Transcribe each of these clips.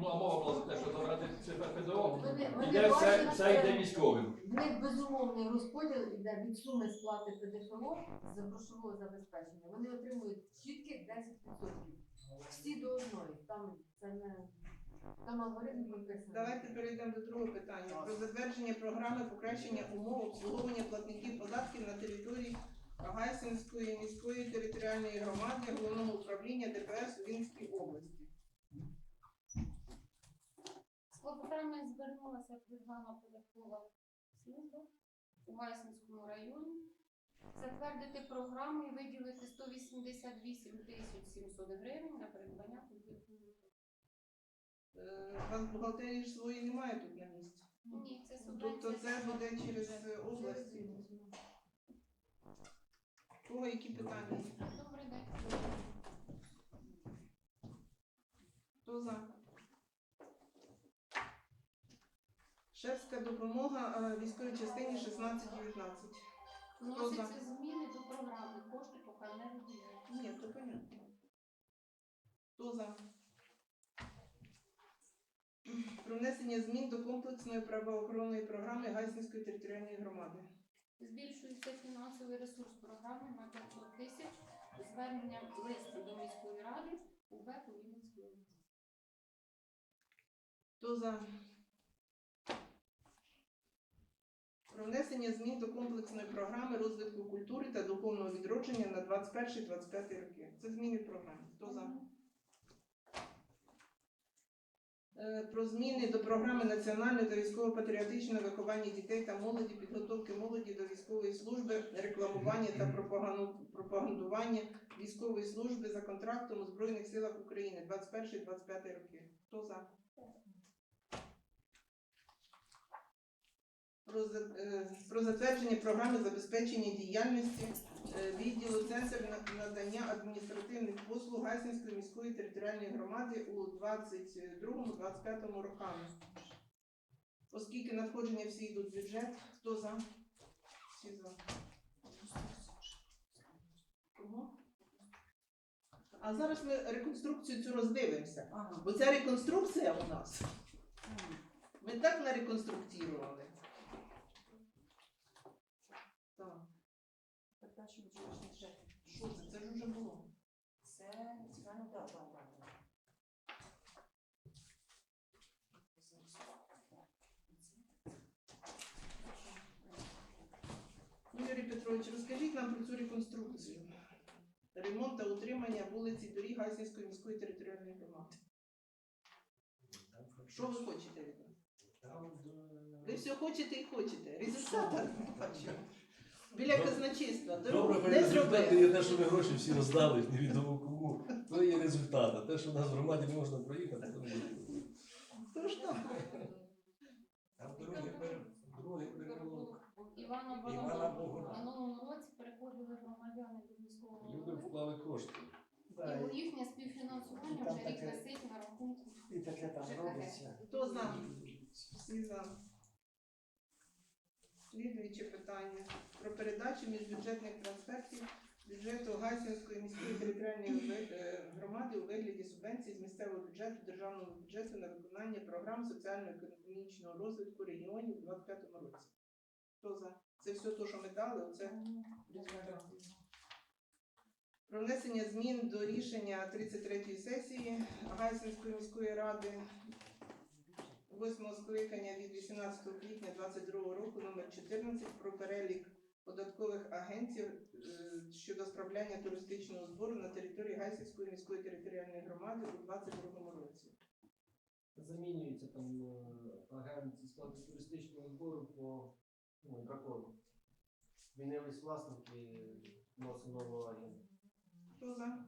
Ну, а мова була за те, що забрати цифри ПДО. Вони, вони Іде все, бачать, все йде військовим. В них безумовний розподіл йде від суми сплати ПДФО за грошового забезпечення. Вони отримують чітких 10%. Всі до одної. Там це не там алгоритм прописаний. Давайте перейдемо до другого питання. Про затвердження програми покращення умов обслуговування платників податків на території Гайсинської міської територіальної громади головного управління ДПС у Вінській області. З клопотанням звернулася Державна податкова служба у Гайсинському районі. Затвердити програму і виділити 188 тисяч 700 гривень на придбання комп'ютерного. Е, У вас бухгалтерії ж свої немає тут на місці. Ні, це Тобто це буде через е, область. Кого які питання? Добрий день. Хто за? Шефська допомога е, військовій частині 1619. Вносяться зміни до програми, кошти поки не виділяються. Ні, то понятно. Хто за? Про внесення змін до комплексної правоохоронної програми Гайсинської територіальної громади. Збільшується фінансовий ресурс програми на 500 тисяч звернення листу до міської ради у ВЕП у Вінницької області. Хто за? Про внесення змін до комплексної програми розвитку культури та духовного відродження на 21-25 роки. Це зміни в програмі. Хто за? Е, Про зміни до програми національного та військово-патріотичного виховання дітей та молоді, підготовки молоді до військової служби, рекламування та пропагандування військової служби за контрактом у Збройних силах України 21-25 роки. Хто за? Е, про затвердження програми забезпечення діяльності е, відділу Центр надання адміністративних послуг Гайсинської міської територіальної громади у 22-25 роками. Оскільки надходження всі йдуть в бюджет, хто за? Всі за. Кого? А зараз ми реконструкцію цю роздивимося. Бо ця реконструкція у нас. Ми так нареконструктували. Так. Бюджетних ще. Що це? Це ж вже було. Це національна дата. Ну, Юрій Петрович, розкажіть нам про цю реконструкцію. Ремонт та утримання вулиці доріг Гайсинської міської територіальної громади. Що ви хочете від нас? Ви все хочете і хочете. Результата не бачимо. Біля казначейства Добре, дорогу не результати зробили. є те, що ми гроші всі роздали, невідомо кому. То є результат. А те, що в нас в громаді не можна проїхати, то не буде. Тож так. Там другий пер- другий переулок. Івана Івана. Богуна. Минулому році приходили громадяни до міського Люди голови. вклали кошти. І у їхнє співфінансування Там вже рік таке- висить на рахунку. І таке там робиться. Хто за? Всі за. Слідуюче питання про передачу міжбюджетних трансфертів бюджету Гайсинської міської територіальної е, громади у вигляді субвенцій з місцевого бюджету державного бюджету на виконання програм соціально-економічного розвитку регіонів у 2025 році. Хто за? Це все те, що ми дали, оце про внесення змін до рішення 33-ї сесії Гайсинської міської ради восьмого скликання від 18 квітня 2022 року номер 14 про перелік податкових агентів е, щодо справляння туристичного збору на території Гайсинської міської територіальної громади у 2022 році. Замінюється там е, агент зі складу туристичного збору по ну, дракону. Змінились власники, вносимо нового агента. Хто за?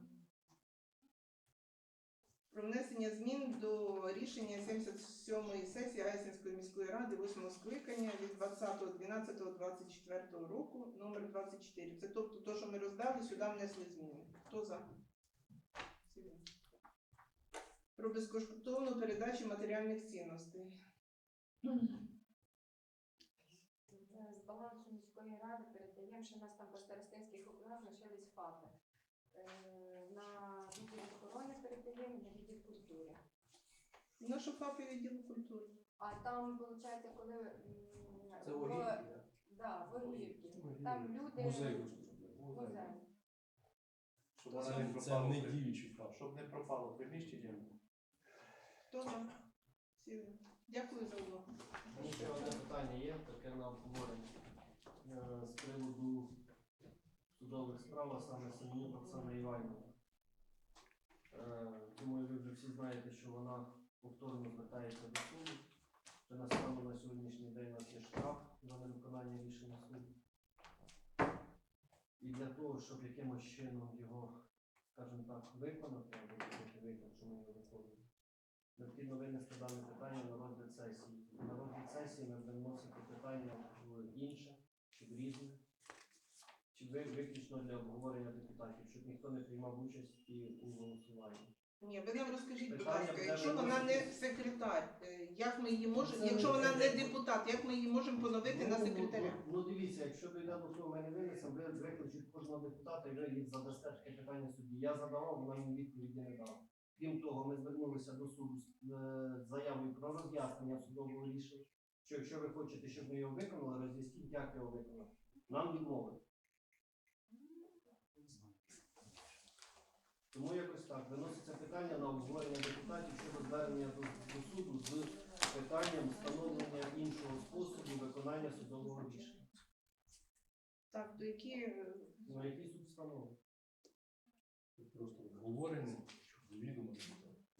Про внесення змін до рішення 77-ї сесії Гайсинської міської ради 8 скликання від 20.12.24 року номер 24. Це тобто те, що ми роздали, сюди внесли зміни. Хто за? Про безкоштовну передачу матеріальних цінностей. З балансу міської ради передаємо, що нас там по старостинських округах лишились ФАПи. Е, На відділ охорони передаємо На шофапі відділу культури. А там, виходить, коли м, Це в- Огірки, да, в Огірки. Там люди Музей музей. Щоб вона не Це, це пропала. не при- діючий факт. Щоб не пропало приміщення. Хто за? Всі. Дякую за увагу. Ну, Ще одне питання є, таке на обговорення. Е, З приводу судових справ, а саме Семенюк Оксана Іванівна. Е, Думаю, ви вже всі знаєте, що вона повторно звертається до суду. Вже на на сьогоднішній день у нас є штраф за невиконання рішення суду. І для того, щоб якимось чином його, скажімо так, виконати, або виконати, що ми його виконуємо, необхідно винести дане питання на розгляд сесії. На розгляд сесії ми будемо вносити питання в інше, чи в різне, чи виключно для обговорення депутатів, щоб ніхто не приймав участі у голосуванні. Ні, ви нам розкажіть, будь Питання ласка, буде якщо вона не секретар, е, як ми її можемо, Це якщо вона не депутат, як ми її можемо поновити на Ну, секретаря? Ну, ну, дивіться, якщо дійде до того, ми не винесемо, ви викличуть кожного депутата і ви їх задасте таке питання судді. Я задавав, вона мені відповіді не дала. Крім того, ми звернулися до суду з е, заявою про роз'яснення судового рішення. Що якщо ви хочете, щоб ми його виконали, роз'ясніть, як його виконати. Нам відмовили. Так. Виноситься питання на обговорення депутатів щодо звернення до, до суду з питанням встановлення іншого способу виконання судового рішення. Так, то які е, Ну, який суд встановив? Просто обговорення, відомо.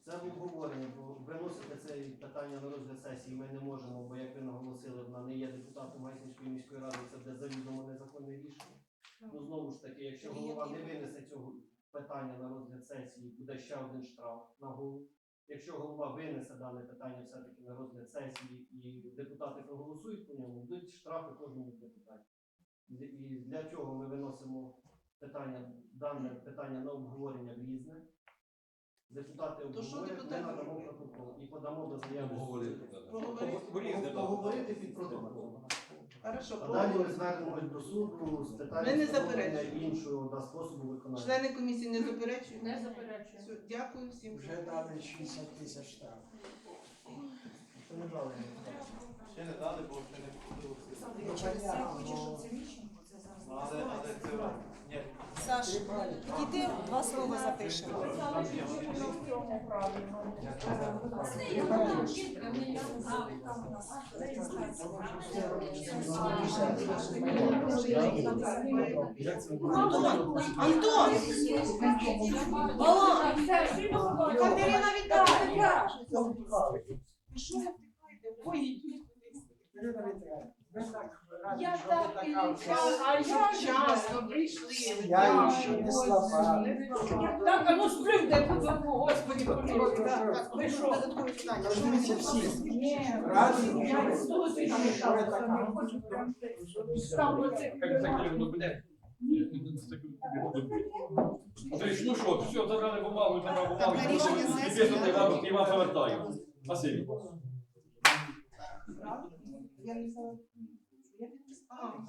Це в обговоренні, бо виносити це питання на розгляд сесії ми не можемо, бо як ви наголосили, вона не є депутатом Гайсинської міської ради, це буде завідомо незаконне рішення. Ну знову ж таки, якщо голова не винесе цього питання на розгляд сесії, буде ще один штраф на голову. Якщо голова винесе дане питання все-таки на розгляд сесії і депутати проголосують по ньому, будуть штрафи кожному з депутатів. І для цього ми виносимо питання, дане питання на обговорення в різне. Депутати обговорять, ми надамо протокол і подамо до заяви. Поговорити. Поговорити під протокол. Хорошо, А далі ми звернемось до суду з Ми не заперечуємо. іншого да, способу виконання. члени комісії не заперечують? Не заперечую. Все, дякую всім. Вже дали 60 тисяч штраф. Ще не дали, бо ще не купили. Ну, Через це понятно, хочеш, ну. щоб це Міщенко, це зараз. Але, але це. Саш, підійди, два слова запишемо. Антон! Алло! Катерина Віталіївна! Ой, кудись. Віталіївна, ви так раді, Я що так така переживала, а я вчасно прийшли. Я її ще не слаба. Так, а ну сприйде подумку, господи, пожалуйста. Так, Ви що? додаткове питання. Що ви Розумієте, всі раді, що ви ви така. Як так ну, блядь. Андрій, ну що, все, забрали бумагу, забрали бумагу. Рішення сесії Іди сюди, я- я вам повертаю. Спасибі. Я не знаю. Я підписала.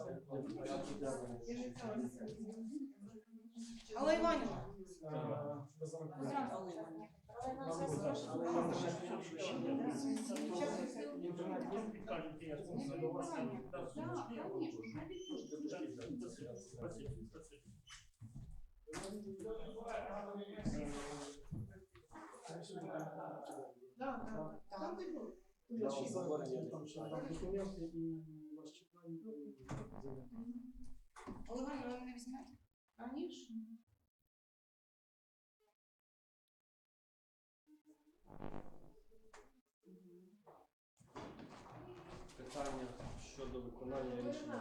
Я не знаю. Алла Там Іванівна, ви мене візьмете? Конечно. Питання щодо виконання рішення.